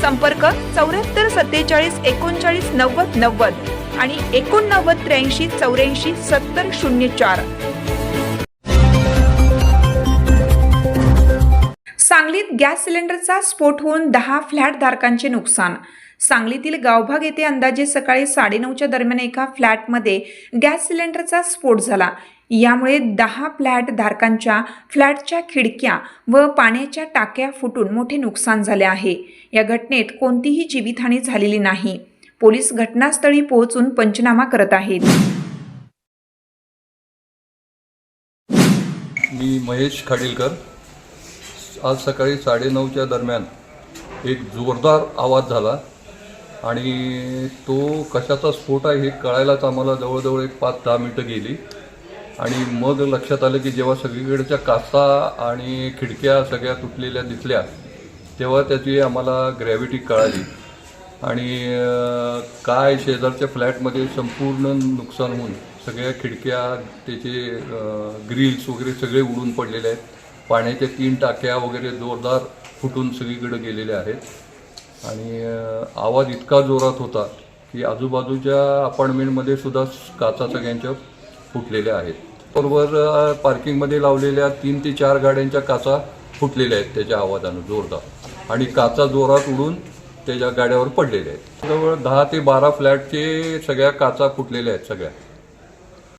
संपर्क चौऱ्याहत्तर सत्तेचाळीस एकोणचाळीस नव्वद नव्वद आणि एकोणनव्वद त्र्याऐंशी चौऱ्याऐंशी सत्तर शून्य चार. सांगलीत गॅस सिलेंडरचा स्फोट होऊन दहा फ्लॅट धारकांचे नुकसान. सांगलीतील गावभाग येथे अंदाजे सकाळी साडेनऊच्या दरम्यान एका फ्लॅटमध्ये गॅस सिलेंडरचा स्फोट झाला. यामुळे दहा फ्लॅट धारकांच्या फ्लॅटच्या खिडक्या व पाण्याच्या टाक्या फुटून मोठे नुकसान झाले आहे. या घटनेत कोणतीही जीवितहानी झालेली नाही. पोलीस घटनास्थळी पोहोचून पंचनामा करत आहेत. मी महेश खाडीलकर. आज सकाळी साडेनऊच्या दरम्यान एक जोरदार आवाज झाला आणि तो कशाचा स्फोट आहे हे कळायलाच आम्हाला जवळजवळ एक पाच दहा मिनटं गेली. आणि मग लक्षात आलं की जेव्हा सगळीकडच्या काचा आणि खिडक्या सगळ्या तुटलेल्या दिसल्या तेव्हा त्याची आम्हाला ग्रॅव्हिटी कळाली. आणि काय शेजारच्या फ्लॅटमध्ये संपूर्ण नुकसान होऊन सगळ्या खिडक्या त्याचे ग्रिल्स वगैरे सगळे उडून पडलेले आहेत. पाण्याच्या तीन टाक्या वगैरे जोरदार फुटून सगळीकडे गेलेल्या आहेत. आणि आवाज इतका जोरात होता की आजूबाजूच्या अपार्टमेंटमध्ये सुद्धा काचा सगळ्यांच्या फुटलेल्या आहेत. बरोबर पार्किंगमध्ये लावलेल्या तीन ते चार गाड्यांच्या काचा फुटलेल्या आहेत त्याच्या आवाजानं जोरदार. आणि काचा जोरात उडून त्याच्या गाड्यावर पडलेल्या आहेत. जवळ दहा ते बारा फ्लॅटचे सगळ्या काचा फुटलेल्या आहेत सगळ्या.